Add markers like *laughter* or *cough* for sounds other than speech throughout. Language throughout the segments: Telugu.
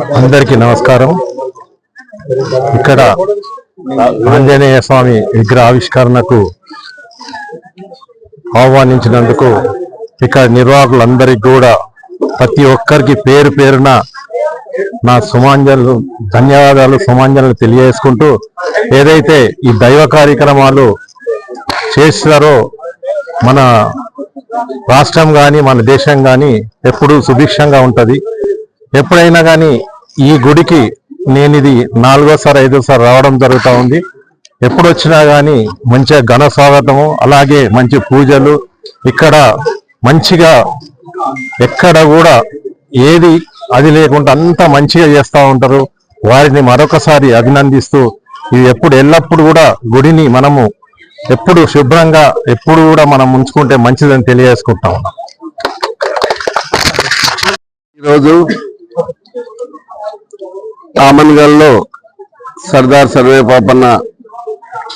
అందరికీ నమస్కారం. ఇక్కడ ఆంజనేయ స్వామి విగ్రహ ఆవిష్కరణకు ఆహ్వానించినందుకు ఇక్కడ నిర్వాహకులందరికీ కూడా ప్రతి ఒక్కరికి పేరు పేరున నా సుమాంజలు ధన్యవాదాలు సుమాంజలు తెలియజేసుకుంటూ ఏదైతే ఈ దైవ కార్యక్రమాలు చేస్తారో మన రాష్ట్రం కానీ మన దేశం కానీ ఎప్పుడూ సుభిక్షంగా ఉంటుంది. ఎప్పుడైనా కానీ ఈ గుడికి నేను ఇది నాలుగోసారి ఐదోసారి రావడం జరుగుతూ ఉంది. ఎప్పుడు వచ్చినా కానీ మంచిగా ఘన స్వాగతము అలాగే మంచి పూజలు ఇక్కడ మంచిగా ఎక్కడ కూడా ఏది అది లేకుండా అంతా మంచిగా చేస్తూ ఉంటారు. వారిని మరొకసారి అభినందిస్తూ ఇది ఎప్పుడు ఎల్లప్పుడు కూడా గుడిని మనము ఎప్పుడు శుభ్రంగా ఎప్పుడు కూడా మనం ఉంచుకుంటే మంచిదని తెలియజేసుకుంటా ఉన్నాం. ఈరోజు తామన్గల్లో సర్దార్ సర్వేపాపన్న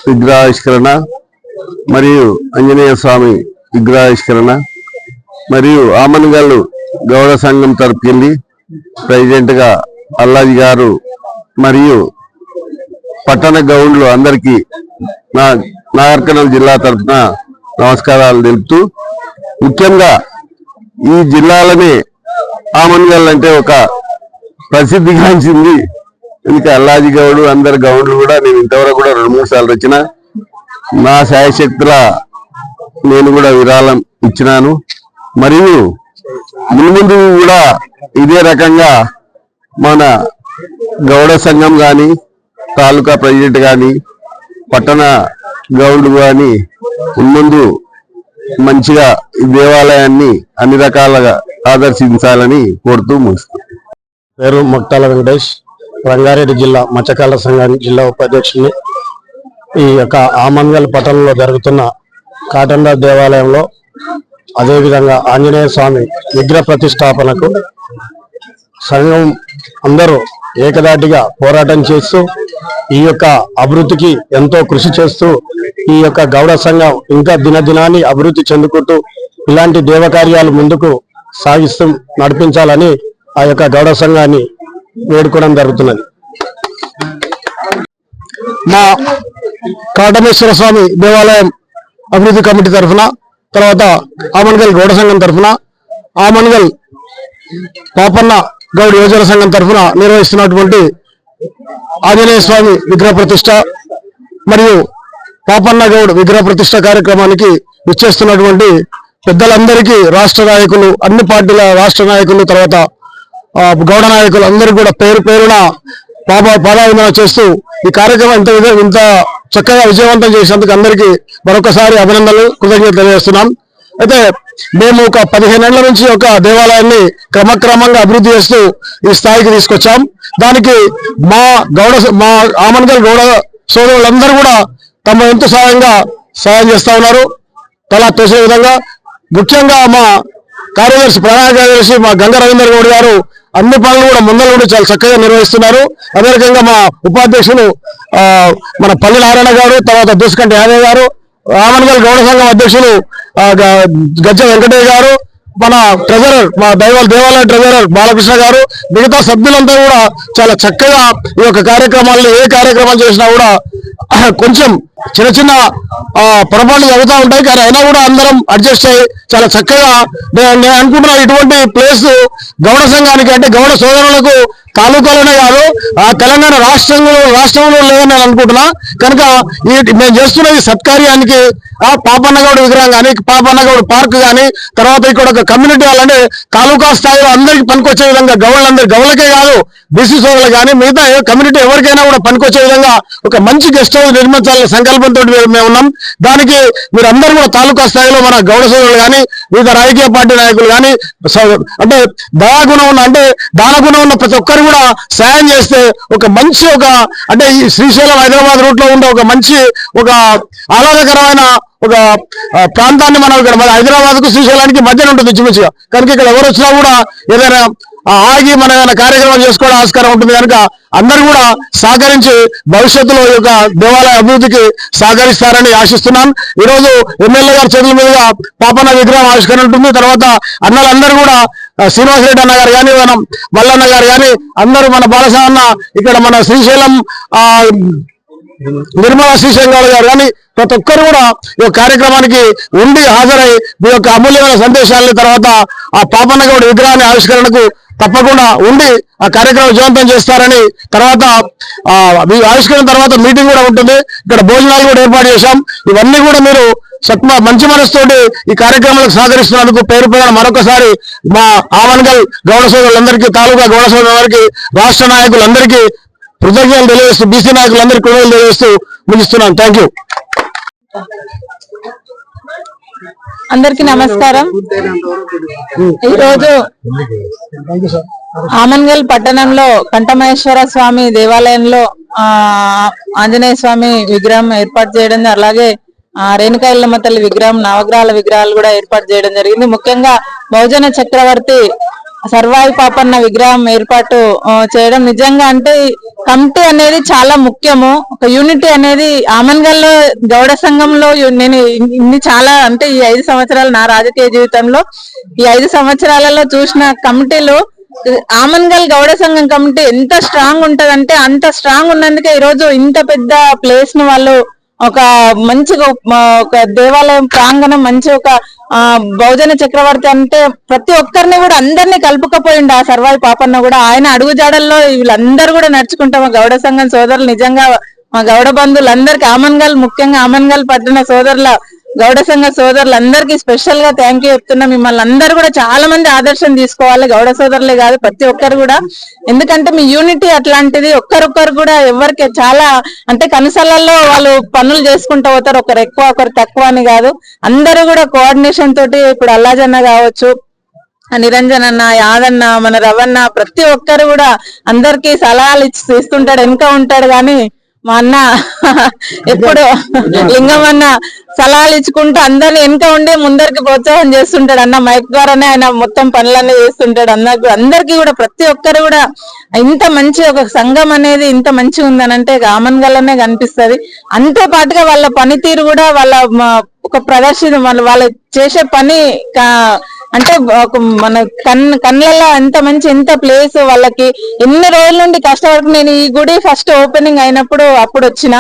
విగ్రహావిష్కరణ మరియు ఆంజనేయ స్వామి విగ్రహావిష్కరణ మరియు ఆమన్గల్ గౌడ సంఘం తరపుకెళ్ళి ప్రెసిడెంట్గా అల్లాజీ గారు మరియు పట్టణ గౌండ్లు అందరికీ నా నాగర్కర్నూలు జిల్లా తరఫున నమస్కారాలు తెలుపుతూ ముఖ్యంగా ఈ జిల్లాలనే ఆమన్గల్ అంటే ఒక ప్రసిద్ధిగాంచింది. ఇంకా అల్లాజీ గౌడు అందరు గౌండ్లు కూడా నేను ఇంతవరకు కూడా రెండు మూడు సార్లు వచ్చిన. నా శాయశక్తుల నేను కూడా విరాళం ఇచ్చినాను. మరియు మున్ముందు కూడా ఇదే రకంగా మన గౌడ సంఘం కానీ తాలూకా ప్రెసిడెంట్ కానీ పట్టణ గౌడ్లు కానీ మున్ముందు మంచిగా ఈ దేవాలయాన్ని అన్ని రకాలుగా ఆదర్శించాలని కోరుతూ ముగిస్తాను పేరు మొక్తాల వెంకటేష్. రంగారెడ్డి జిల్లా మత్స్యకారుల సంఘానికి జిల్లా ఉపాధ్యక్షుడిని. ఈ యొక్క ఆమంగల్ పట్టణంలో జరుగుతున్న కాటండా దేవాలయంలో అదేవిధంగా ఆంజనేయ స్వామి విగ్రహ ప్రతిష్టాపనకు సంఘం అందరూ ఏకదాటిగా పోరాటం చేస్తూ ఈ యొక్క అభివృద్ధికి ఎంతో కృషి చేస్తూ ఈ యొక్క గౌడ సంఘం ఇంకా దినదినాన్ని అభివృద్ధి చెందుకుంటూ ఇలాంటి దేవకార్యాలు ముందుకు సాగిస్తూ నడిపించాలని ఆ యొక్క గౌడ సంఘాన్ని వేడుకోవడం జరుగుతున్నది. మా కాటమేశ్వర స్వామి దేవాలయం అభివృద్ధి కమిటీ తరఫున తర్వాత ఆమన్గల్ గౌడ సంఘం తరఫున ఆమన్గల్ పాపన్న గౌడ్ యువజన సంఘం తరఫున నిర్వహిస్తున్నటువంటి ఆంజనేయ స్వామి విగ్రహ ప్రతిష్ట మరియు పాపన్న గౌడ్ విగ్రహ ప్రతిష్ట కార్యక్రమానికి విచ్చేస్తున్నటువంటి పెద్దలందరికీ రాష్ట్ర నాయకులు అన్ని పార్టీల రాష్ట్ర నాయకులు తర్వాత గౌడ నాయకులు కూడా పేరు పేరున పాప పాదాభిమానం చేస్తూ ఈ కార్యక్రమం ఇంత ఇంత చక్కగా విజయవంతం చేసినందుకు అందరికీ మరొకసారి అభినందనలు కృతజ్ఞతలు తెలియజేస్తున్నాం. అయితే మేము ఒక పదిహేనేళ్ళ నుంచి ఒక దేవాలయాన్ని క్రమక్రమంగా అభివృద్ధి చేస్తూ ఈ స్థాయికి తీసుకొచ్చాం. దానికి మా గౌడ మా ఆమన్గల్ గౌడ సోదరులందరూ కూడా తమ వంతు సహాయంగా సహాయం చేస్తూ ఉన్నారు. తలా తోసే విధంగా ముఖ్యంగా మా కార్యదర్శి ప్రధాన కార్యదర్శి మా గంగ రవీందర్ గౌడ్ గారు అన్ని పనులు కూడా ముందర కూడా చాలా చక్కగా నిర్వహిస్తున్నారు. అదే రకంగా మా ఉపాధ్యక్షులు మన పల్లి నారాయణ గారు తర్వాత దూసుకంటి యాదవ్ గారు రామన్గల్ గౌడ సంఘం అధ్యక్షులు గజ్జ వెంకటయ్య గారు మన ట్రెజరర్ మా దైవాల దేవాలయ ట్రెజరర్ బాలకృష్ణ గారు మిగతా సభ్యులంతా కూడా చాలా చక్కగా ఈ యొక్క కార్యక్రమాలను ఏ కార్యక్రమాలు చేసినా కూడా *coughs* కొంచెం చిన్న చిన్న ఆ, పొరపాట్లు జరుగుతూ ఉంటాయి. కానీ అయినా కూడా అందరం అడ్జస్ట్ అయ్యి చాలా చక్కగా నేను నేను అనుకుంటున్నా ఇటువంటి ప్లేస్ గౌడ సంఘానికి అంటే గౌడ సోదరులకు తాలూకాలోనే కాదు ఆ తెలంగాణ రాష్ట్రంలో రాష్ట్రంలో లేదని నేను అనుకుంటున్నా. కనుక ఈ మేము చేస్తున్న ఈ సత్కార్యానికి ఆ పాపన్నగౌడ్ విగ్రహం కానీ పాపన్నగౌడ్ పార్క్ కానీ తర్వాత ఇక్కడ ఒక కమ్యూనిటీ వాళ్ళంటే తాలూకా స్థాయిలో అందరికి పనికొచ్చే విధంగా గౌళ్ళందరూ గౌళ్ళకే కాదు బీసీ సోదరులు కానీ మిగతా కమ్యూనిటీ ఎవరికైనా కూడా పనికొచ్చే విధంగా ఒక మంచి గెస్ట్ హౌస్ నిర్మించాలనే సంకల్పంతో మేము ఉన్నాం. దానికి మీరు అందరూ కూడా తాలూకా స్థాయిలో మన గౌడ సోదరులు కానీ వివిధ రాజకీయ పార్టీ నాయకులు కానీ అంటే దయాగుణం ఉన్న అంటే దానగుణం ఉన్న ప్రతి ఒక్కరు కూడా సాయం చేస్తే ఒక మంచి ఒక అంటే ఈ శ్రీశైలం హైదరాబాద్ రూట్లో ఉండే ఒక మంచి ఒక ఆహ్లాదకరమైన ఒక ప్రాంతాన్ని మనం ఇక్కడ మన హైదరాబాద్కు శ్రీశైలానికి మధ్యన ఉంటుంది ఇంచుమించుగా కనుక ఇక్కడ ఎవరు వచ్చినా కూడా ఏదైనా ఆగి మన ఏదైనా కార్యక్రమం చేసుకోవడం ఆస్కారం ఉంటుంది కనుక అందరూ కూడా సహకరించి భవిష్యత్తులో ఈ యొక్క దేవాలయ అభివృద్ధికి సహకరిస్తారని ఆశిస్తున్నాను ఈ రోజు ఎమ్మెల్యే గారి చేతుల మీదుగా పాపన్న విగ్రహం ఆవిష్కరణ ఉంటుంది. తర్వాత అన్నలందరూ కూడా శ్రీనివాసరెడ్డి అన్న గారు కానీ మనం మల్లన్న గారు కానీ అందరూ మన బాలసాన్న అన్న ఇక్కడ మన శ్రీశైలం నిర్మలా శ్రీశైలం గారు కానీ ప్రతి ఒక్కరు కూడా ఈ కార్యక్రమానికి ఉండి హాజరై మీ యొక్క అమూల్యమైన సందేశాలని తర్వాత ఆ పాపన్న గౌడ్ విగ్రహాన్ని ఆవిష్కరణకు తప్పకుండా ఉండి ఆ కార్యక్రమం విజయవంతం చేస్తారని తర్వాత ఆ మీ ఆవిష్కరణ తర్వాత మీటింగ్ కూడా ఉంటుంది. ఇక్కడ భోజనాలు కూడా ఏర్పాటు చేశాం. ఇవన్నీ కూడా మీరు సత్మ మంచి మనసుతోటి ఈ కార్యక్రమాలకు సహకరిస్తున్నందుకు పేరు పేరు మరొకసారి మా ఆవన్గల్ గౌడ సోదరులందరికీ తాలూకా గౌడ సోదరులందరికీ రాష్ట్ర నాయకులందరికీ కృతజ్ఞతలు తెలియజేస్తూ బీసీ నాయకులందరికీ కృతజ్ఞతలు తెలియజేస్తూ ముగిస్తున్నాను థ్యాంక్ యూ అందరికి నమస్కారం. ఈరోజు ఆమన్గల్ పట్టణంలో కంఠమహేశ్వర స్వామి దేవాలయంలో ఆ ఆంజనేయ స్వామి విగ్రహం ఏర్పాటు చేయడం అలాగే ఆ రేణుకా ఎల్లమ్మ తల్లి విగ్రహం నవగ్రహాల విగ్రహాలు కూడా ఏర్పాటు చేయడం జరిగింది. ముఖ్యంగా బహుజన చక్రవర్తి సర్వాయి పాపన్న విగ్రహం ఏర్పాటు చేయడం నిజంగా అంటే కమిటీ అనేది చాలా ముఖ్యము. ఒక యూనిటీ అనేది ఆమన్గల్లో గౌడ సంఘంలో నేను ఇన్ని చాలా అంటే ఈ ఐదు సంవత్సరాలు నా రాజకీయ జీవితంలో ఈ ఐదు సంవత్సరాలలో చూసిన కమిటీలు ఆమన్గల్ గౌడ సంఘం కమిటీ ఎంత స్ట్రాంగ్ ఉంటదంటే అంత స్ట్రాంగ్ ఉన్నందుకే ఈ రోజు ఇంత పెద్ద ప్లేస్ను వాళ్ళు ఒక మంచిగా ఒక- దేవాలయం ప్రాంగణం మంచి ఒక ఆ బహుజన చక్రవర్తి అంటే ప్రతి ఒక్కరిని కూడా అందరినీ కలుపుకపోయిండు ఆ సర్వాయి పాపన్న కూడా. ఆయన అడుగు జాడల్లో వీళ్ళందరూ కూడా నడుచుకుంటాం. మా గౌడ సంఘం సోదరులు నిజంగా మా గౌడ బంధువులందరికీ ఆమన్గల్ ముఖ్యంగా ఆమన్గల్ పట్టిన సోదరుల గౌడ సంఘ సోదరులందరికీ స్పెషల్గా థ్యాంక్ యూ చెప్తున్నా. మిమ్మల్ని అందరూ కూడా చాలా మంది ఆదర్శం తీసుకోవాలి. గౌడ సోదరులే కాదు ప్రతి ఒక్కరు కూడా. ఎందుకంటే మీ యూనిటీ అట్లాంటిది ఒక్కరొక్కరు కూడా ఎవరికి చాలా అంటే కనసలలో వాళ్ళు పనులు చేసుకుంటూ పోతారు. ఒకరు ఎక్కువ ఒకరు తక్కువ అని కాదు. అందరూ కూడా కోఆర్డినేషన్ తోటి ఇప్పుడు అల్లాజన్న కావచ్చు నిరంజన్ అన్న యాదన్న మన రవన్న ప్రతి ఒక్కరు కూడా అందరికి సలహాలు ఇచ్చి ఇస్తుంటాడు వెనుక ఉంటాడు కానీ మా అన్న ఎప్పుడు లింగం అన్న సలహాలు ఇచ్చుకుంటూ అందరిని వెనుక ఉండి ముందరికి ప్రోత్సాహం చేస్తుంటాడు అన్న మైక్ ద్వారానే ఆయన మొత్తం పనులన్నీ చేస్తుంటాడు అన్న అందరికి కూడా ప్రతి ఒక్కరు కూడా ఇంత మంచి ఒక సంఘం అనేది ఇంత మంచిగా ఉందనంటే రామన్గల్లోనే కనిపిస్తది. అంతే పాటుగా వాళ్ళ పనితీరు కూడా వాళ్ళ ఒక ప్రదర్శన వాళ్ళ వాళ్ళు చేసే పని అంటే ఒక మన కన్ కళ్ళల్లో ఎంత మంచి ఎంత ప్లేస్ వాళ్ళకి ఎన్ని రోజుల నుండి కష్టపడుకు నేను ఈ గుడి ఫస్ట్ ఓపెనింగ్ అయినప్పుడు అప్పుడు వచ్చిన.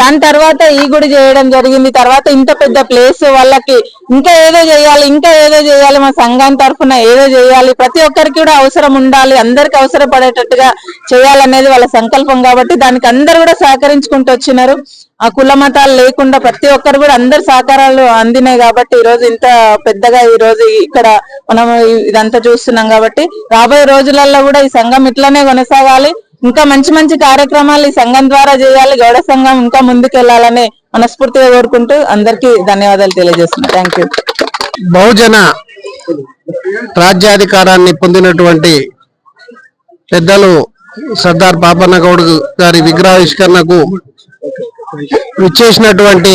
దాని తర్వాత ఈ గుడి చేయడం జరిగింది. తర్వాత ఇంత పెద్ద ప్లేస్ వాళ్ళకి ఇంకా ఏదో చేయాలి ఇంకా ఏదో చేయాలి మా సంఘం తరఫున ఏదో చేయాలి. ప్రతి ఒక్కరికి కూడా అవసరం ఉండాలి. అందరికి అవసరపడేటట్టుగా చేయాలనేది వాళ్ళ సంకల్పం కాబట్టి దానికి అందరు కూడా సహకరించుకుంటూ వచ్చినారు. ఆ కుల మతాలు లేకుండా ప్రతి ఒక్కరు కూడా అందరు సహకారాలు అందినాయి కాబట్టి ఈ రోజు ఇంత పెద్దగా ఈ రోజు ఇక్కడ మనం ఇదంతా చూస్తున్నాం కాబట్టి రాబోయే రోజులలో కూడా ఈ సంఘం ఇట్లానే కొనసాగాలి. ఇంకా మంచి మంచి కార్యక్రమాలు ఈ సంఘం ద్వారా చేయాలి గౌడ సంఘం ఇంకా ముందుకెళ్ళాలని మనస్ఫూర్తిగా కోరుకుంటూ అందరికీ ధన్యవాదాలు తెలియజేస్తున్నాను థ్యాంక్ యూ బహుజన రాజ్యాధికారాన్ని పొందినటువంటి పెద్దలు సర్దార్ పాపన్న గౌడ్ గారి విగ్రహావిష్కరణకు విచ్చేసినటువంటి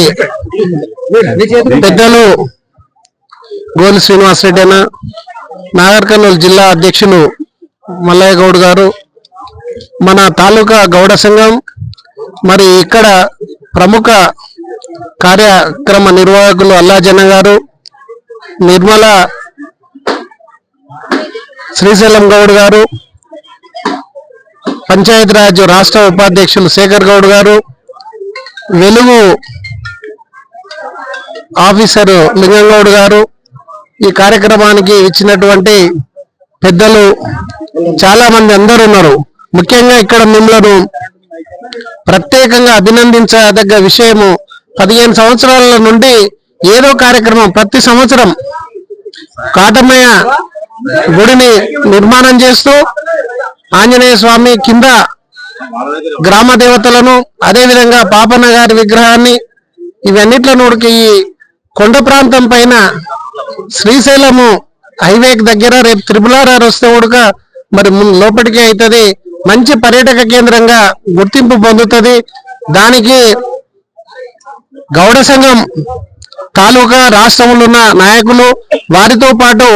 పెద్దలు గోలి శ్రీనివాస్ రెడ్డి అన్న నాగర్ కర్నూలు జిల్లా అధ్యక్షులు మల్లయ్య గౌడ్ గారు మన తాలూకా గౌడ సంఘం మరి ఇక్కడ ప్రముఖ కార్యక్రమ నిర్వాహకులు అల్లాజన్న గారు నిర్మల శ్రీశైలం గౌడ్ గారు పంచాయతీరాజ్ రాష్ట్ర ఉపాధ్యక్షులు శేఖర్ గౌడ్ గారు వెలుగు ఆఫీసరు లింగంగౌడ్ గారు ఈ కార్యక్రమానికి ఇచ్చినటువంటి పెద్దలు చాలా మంది ఉన్నారు. ముఖ్యంగా ఇక్కడ మిమ్మల్ని ప్రత్యేకంగా అభినందించదగ్గ విషయము పదిహేను సంవత్సరాల నుండి ఏదో కార్యక్రమం ప్రతి సంవత్సరం కాటమయ్య గుడిని నిర్మాణం చేస్తూ ఆంజనేయ స్వామి కింద గ్రామ దేవతలను అదేవిధంగా పాపన్న గారి విగ్రహాన్ని ఇవన్నిట్లనుడికి ఈ కొండ ప్రాంతం పైన శ్రీశైలము హైవేకి దగ్గర రేపు త్రిపులారారు వస్తే ఉడక మరి లోపలికి అవుతుంది మంచి పర్యాటక కేంద్రంగా గుర్తింపు పొందుతుంది. దానికి గౌడ సంఘం తాలూకా రాష్ట్రంలో ఉన్న నాయకులు వారితో పాటు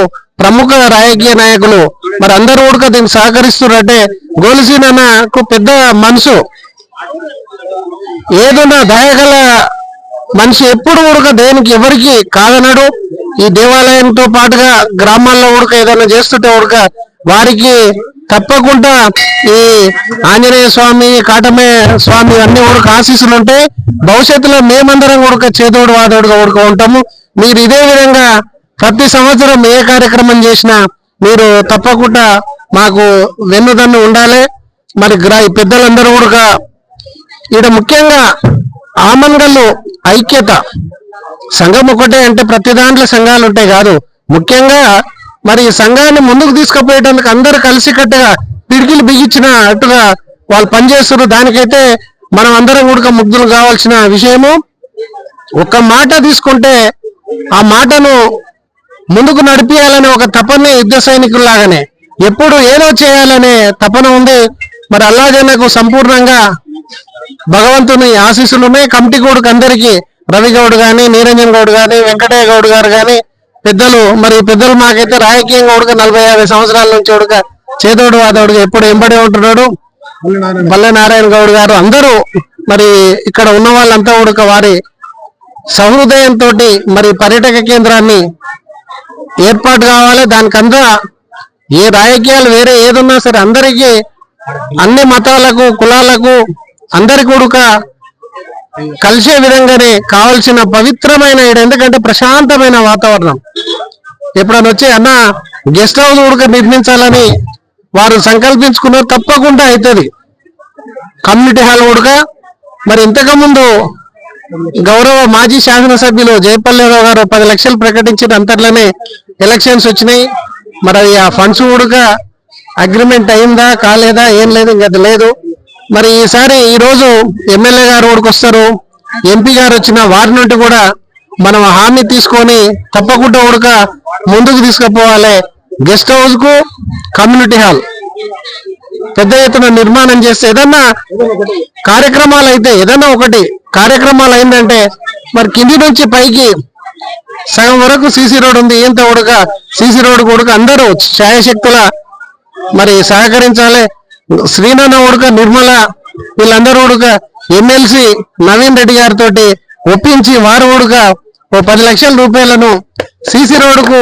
ప్రముఖ రాజకీయ నాయకులు మరి అందరూ కూడా దీనికి సహకరిస్తున్నారంటే గోలిసీనకు పెద్ద మనసు. ఏదైనా దయగల మనిషి ఎప్పుడు ఉడక దేనికి ఎవరికి కాదనడు. ఈ దేవాలయంతో పాటుగా గ్రామాల్లో ఉడక ఏదైనా చేస్తుంటే ఉడక వారికి తప్పకుండా ఈ ఆంజనేయ స్వామి కాటమే స్వామి అన్ని ఉడక ఆశీస్సులు ఉంటే భవిష్యత్తులో మేమందరం ఉడక చేదోడు వాదోడుగా ఉడక ఉంటాము. మీరు ఇదే విధంగా ప్రతి సంవత్సరం ఏ కార్యక్రమం చేసినా మీరు తప్పకుండా మాకు వెన్నుదన్ను ఉండాలి. మరి గ్రా ఈ పెద్దలందరూ కూడా ఈడ ముఖ్యంగా ఆమన్గల్లు ఐక్యత సంఘం ఒకటే అంటే ప్రతి దాంట్లో సంఘాలు ఉంటాయి కాదు. ముఖ్యంగా మరి ఈ సంఘాన్ని ముందుకు తీసుకుపోయేటందుకు అందరూ కలిసికట్టుగా పిడికిలు బిగించినట్టుగా వాళ్ళు పనిచేస్తున్నారు. దానికైతే మనం అందరం కూడా ముగ్ధులు కావాల్సిన విషయము. ఒక మాట తీసుకుంటే ఆ మాటను ముందుకు నడిపియాలనే ఒక తపన యుద్ధ సైనికుల్లాగానే. ఎప్పుడు ఏదో చేయాలనే తపన ఉంది. మరి అల్లాజన్నకు సంపూర్ణంగా భగవంతుని ఆశీస్సులు ఉన్నాయి కమిటీ గౌడ్కి అందరికీ రవి గౌడ్ కానీ నిరంజన్ గౌడ్ కానీ వెంకటయ్య గౌడ్ గారు కానీ పెద్దలు మరి పెద్దలు మాకైతే రాజకీయంగా ఉడక నలభై యాభై సంవత్సరాల నుంచి ఉడక చేదోడు వాదోడుగా ఎప్పుడు ఎంబడే ఉంటున్నాడు. బల్లె నారాయణ గౌడ్ గారు అందరూ మరి ఇక్కడ ఉన్న వాళ్ళంతా ఉడక వారి సహృదయంతో మరి పర్యాటక కేంద్రాన్ని ఏర్పాటు కావాలి. దానికంతా ఏ రాజకీయాలు వేరే ఏదున్నా సరే అందరికీ అన్ని మతాలకు కులాలకు అందరి కూడుక కలిసే విధంగానే కావలసిన పవిత్రమైన ఈడ ఎందుకంటే ప్రశాంతమైన వాతావరణం. ఎప్పుడైనా వచ్చి అన్న గెస్ట్ హౌస్ ఉడక నిర్మించాలని వారు సంకల్పించుకున్నారు తప్పకుండా అవుతుంది కమ్యూనిటీ హాల్ ఉడక మరి ఇంతకు ముందు గౌరవ మాజీ శాసనసభ్యులు జయపల్లిరావు గారు పది లక్షలు ప్రకటించిన అంతట్లోనే ఎలక్షన్స్ వచ్చినాయి. మరి ఆ ఫండ్స్ ఉడక అగ్రిమెంట్ అయిందా కాలేదా ఏం లేదు ఇంకా అది లేదు. మరి ఈసారి ఈ రోజు ఎమ్మెల్యే గారు ఊరికి వస్తారు. ఎంపీ గారు వచ్చిన వారి నుండి కూడా మనం హామీ తీసుకొని తప్పకుండా ఉడక ముందుకు తీసుకుపోవాలి. గెస్ట్ హౌస్కు కమ్యూనిటీ హాల్. పెద్ద ఎత్తున నిర్మాణం చేస్తే ఏదన్నా కార్యక్రమాలు అయితే ఏదన్నా ఒకటి కార్యక్రమాలు అయిందంటే మరి కింది నుంచి పైకి సగం వరకు సీసీ రోడ్ ఉంది. ఇంత ఉడక సీసీ రోడ్ ఉడక అందరూ ఛాయశక్తుల మరి సహకరించాలి. శ్రీనాన్న ఉడక నిర్మల వీళ్ళందరూ ఉడక ఎమ్మెల్సీ నవీన్ రెడ్డి గారితో ఒప్పించి వారు ఉడక ఓ పది లక్షల రూపాయలను సిసి రోడ్డుకు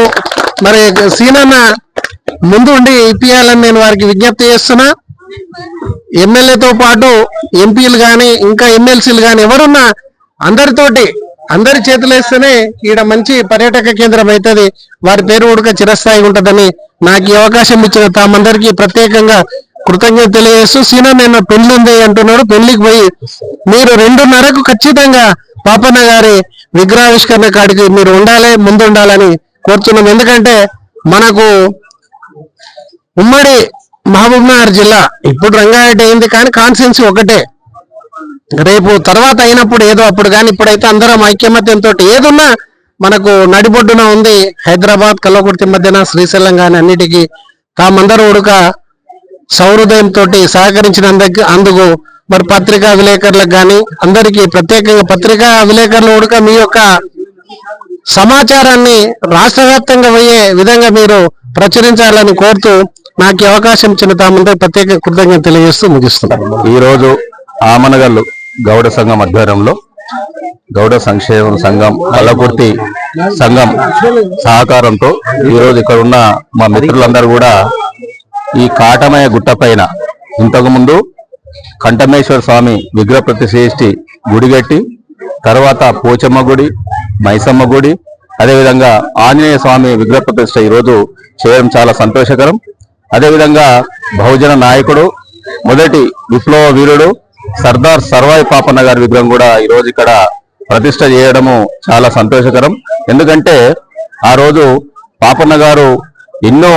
మరి సీనన్న ముందు ఉండి ఇప్పియాలని నేను వారికి విజ్ఞప్తి చేస్తున్నా. ఎమ్మెల్యేతో పాటు ఎంపీలు కానీ ఇంకా ఎమ్మెల్సీలు కానీ ఎవరున్నా అందరితోటి అందరి చేతులు వేస్తేనే ఈడ మంచి పర్యాటక కేంద్రం అవుతుంది. వారి పేరు ఉడక చిరస్థాయి ఉంటుందని నాకు ఈ అవకాశం ఇచ్చిన తామందరికీ ప్రత్యేకంగా కృతజ్ఞత తెలియజేస్తూ సీనా నిన్న పెళ్ళి ఉంది అంటున్నాడు. పెళ్ళికి పోయి మీరు రెండున్నరకు ఖచ్చితంగా పాపన్న గారి విగ్రహావిష్కరణ కాడికి మీరు ఉండాలి ముందు ఉండాలని కోరుతున్నాం. ఎందుకంటే మనకు ఉమ్మడి మహబూబ్ నగర్ జిల్లా ఇప్పుడు రంగారెడ్డి అయింది కానీ కాన్సెన్సీ ఒకటే. రేపు తర్వాత అయినప్పుడు ఏదో అప్పుడు కానీ ఇప్పుడైతే అందరం ఐక్యమత్యంతో ఏదున్నా మనకు నడిబొడ్డున ఉంది హైదరాబాద్ కల్లకుర్తి మధ్యన శ్రీశైలం కానీ అన్నిటికీ తామందరూ ఉడక సౌహృదయంతో సహకరించినందుకు అందుకు మరి పత్రికా విలేకరులకు కానీ అందరికీ ప్రత్యేకంగా పత్రికా విలేకరులు ఉడక మీ యొక్క సమాచారాన్ని రాష్ట్ర వ్యాప్తంగా పోయే విధంగా మీరు ప్రచురించాలని కోరుతూ నాకు అవకాశం ఇచ్చిన తామందరూ ప్రత్యేక కృతజ్ఞత తెలియజేస్తూ ముగిస్తున్నాను. ఈ రోజు ఆమనగల్లు గౌడ సంఘం ఆధ్వర్యంలో గౌడ సంక్షేమ సంఘం కల్లకుర్తి సంఘం సహకారంతో ఈ రోజు ఇక్కడ ఉన్న మా మిత్రులందరూ కూడా ఈ కాటమయ గుట్ట పైన ఇంతకుముందు కంఠమేశ్వర స్వామి విగ్రహ శ్రేష్ఠి గుడిగట్టి తర్వాత పోచమ్మ గుడి మైసమ్మ గుడి అదేవిధంగా ఆంజనేయ స్వామి విగ్రహప్రతిష్ఠ ఈరోజు చేయడం చాలా సంతోషకరం. అదేవిధంగా బహుజన నాయకుడు మొదటి విప్లవ వీరుడు సర్దార్ సర్వాయి పాపన్న గారి విగ్రహం కూడా ఈ రోజు ఇక్కడ ప్రతిష్ట చేయడము చాలా సంతోషకరం. ఎందుకంటే ఆ రోజు పాపన్న గారు ఎన్నో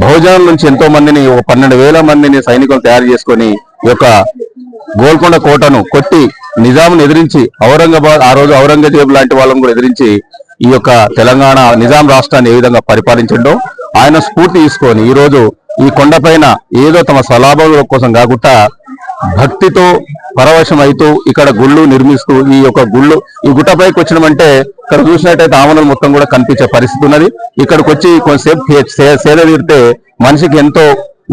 బహుజనుల నుంచి ఎంతో మందిని ఒక పన్నెండు వేల మందిని సైనికులు తయారు చేసుకొని ఈ యొక్క గోల్కొండ కోటను కొట్టి నిజాంను ఎదిరించి ఔరంగాబాద్ ఆ రోజు ఔరంగజేబు లాంటి వాళ్ళని కూడా ఎదిరించి ఈ యొక్క తెలంగాణ నిజాం రాష్ట్రాన్ని ఏ విధంగా పరిపాలించడో ఆయన స్ఫూర్తి తీసుకొని ఈ రోజు ఈ కొండపైన ఏదో తమ స్వలాభాల కోసం కాకుండా భక్తితో పరవశం అవుతూ ఇక్కడ గుళ్ళు నిర్మిస్తూ ఈ యొక్క గుళ్ళు ఈ గుట్టపైకి వచ్చినామంటే ఇక్కడ చూసినట్టయితే ఆవరణలు మొత్తం కూడా కనిపించే పరిస్థితి ఉన్నది. ఇక్కడికి వచ్చి కొంతసేపు సే- సేద తీరితే మనిషికి ఎంతో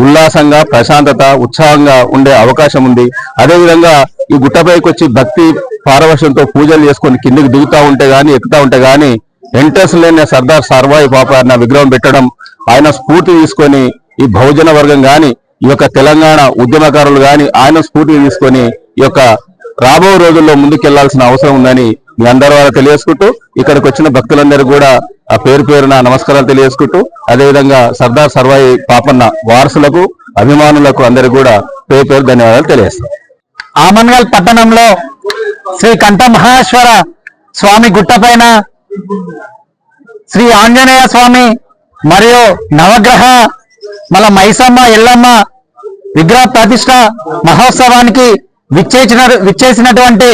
ఉల్లాసంగా ప్రశాంతత ఉత్సాహంగా ఉండే అవకాశం ఉంది. అదేవిధంగా ఈ గుట్టపైకి వచ్చి భక్తి పారవశంతో పూజలు చేసుకొని కిందికి దిగుతా ఉంటే గాని ఎక్కుతా ఉంటే గాని ఎంట్రెన్స్ లేని సర్దార్ సర్వాయి పాపన్న విగ్రహం పెట్టడం ఆయన స్ఫూర్తి తీసుకొని ఈ బహుజన వర్గం గాని ఈ యొక్క తెలంగాణ ఉద్యమకారులు గాని ఆయన స్ఫూర్తిని తీసుకొని ఈ యొక్క రాబో రోజుల్లో ముందుకెళ్ళాల్సిన అవసరం ఉందని మీ అందరి ద్వారా తెలియజేసుకుంటూ ఇక్కడికి వచ్చిన భక్తులందరూ కూడా ఆ పేరు పేరున నమస్కారాలు తెలియజేసుకుంటూ అదేవిధంగా సర్దార్ సర్వాయి పాపన్న వారసులకు అభిమానులకు అందరికీ కూడా పేరు పేరు ధన్యవాదాలు తెలియజేస్తాం. ఆమన్గల్ పట్టణంలో శ్రీ కంఠ మహేశ్వర స్వామి గుట్టపైన శ్రీ ఆంజనేయ స్వామి మరియు నవగ్రహ మళ్ళా మైసమ్మ ఎల్లమ్మ విగ్రహ ప్రతిష్ట మహోత్సవానికి విచ్చేసిన విచ్చేసినటువంటి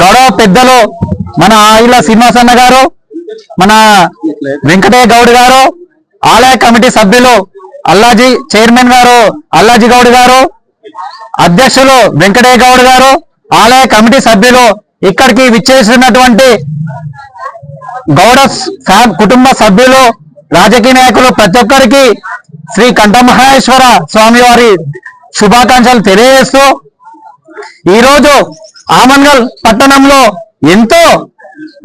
గౌరవ పెద్దలు మన ఆయిల సింహాసన్న గారు మన వెంకటయ్య గౌడ్ గారు ఆలయ కమిటీ సభ్యులు అల్లాజీ చైర్మన్ గారు అల్లాజీ గౌడ్ గారు అధ్యక్షులు వెంకటయ్య గౌడ్ గారు ఆలయ కమిటీ సభ్యులు ఇక్కడికి విచ్చేసినటువంటి గౌడ కుటుంబ సభ్యులు రాజకీయ నాయకులు ప్రతి ఒక్కరికి శ్రీ కంఠమహేశ్వర స్వామి వారి శుభాకాంక్షలు తెలియజేస్తూ ఈరోజు ఆమన్గల్ పట్టణంలో ఎంతో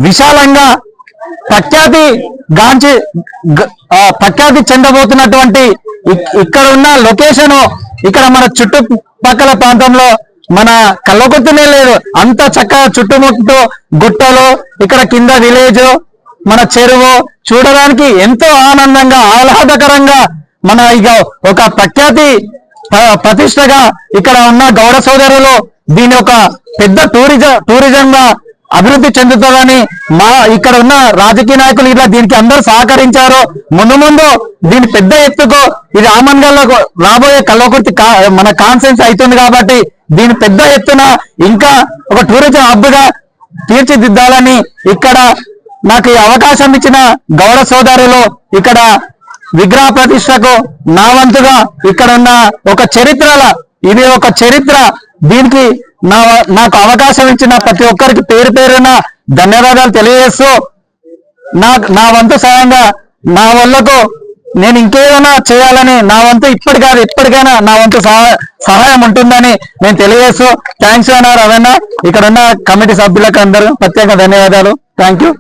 విశాలంగా ప్రఖ్యాతి గాంచి ప్రఖ్యాతి చెందబోతున్నటువంటి ఇక్కడ ఉన్న లొకేషన్ ఇక్కడ మన చుట్టుపక్కల ప్రాంతంలో మన కళ్ళకొత్తునే లేదు. అంత చక్కగా చుట్టుముట్టు గుట్టలు ఇక్కడ కింద విలేజ్ మన చెరువు చూడడానికి ఎంతో ఆనందంగా ఆహ్లాదకరంగా మన ఇక ఒక ప్రఖ్యాతి ప్రతిష్టగా ఇక్కడ ఉన్న గౌడ సోదరులు దీని ఒక పెద్ద టూరిజం టూరిజం గా అభివృద్ధి చెందుతుందని మా ఇక్కడ ఉన్న రాజకీయ నాయకులు ఇలా దీనికి అందరూ సహకరించారు. ముందు ముందు దీని పెద్ద ఎత్తుకు ఇది ఆమన్గల్లో రాబోయే కల్వకుర్తి కా- మన కాన్సెన్స్ అవుతుంది కాబట్టి దీని పెద్ద ఎత్తున ఇంకా ఒక టూరిజం హబ్గా తీర్చిదిద్దాలని ఇక్కడ నాకు ఈ అవకాశం ఇచ్చిన గౌడ సోదరులు ఇక్కడ విగ్రహ ప్రతిష్టకు నా వంతుగా ఇక్కడ ఉన్న ఒక చరిత్రల ఇది ఒక చరిత్ర. దీనికి నా నాకు అవకాశం ఇచ్చిన ప్రతి ఒక్కరికి పేరు పేరున ధన్యవాదాలు తెలియజేస్తూ నా నా వంతు సాయంగా నా వల్లకు నేను ఇంకేదైనా చేయాలని నా వంతు ఇప్పటి కాదు ఎప్పటికైనా నా వంతు సహాయం ఉంటుందని నేను తెలియజేస్తూ థ్యాంక్స్ అన్నారు అవన్నా ఇక్కడ ఉన్న కమిటీ సభ్యులకు అందరూ ప్రత్యేక ధన్యవాదాలు. Thank you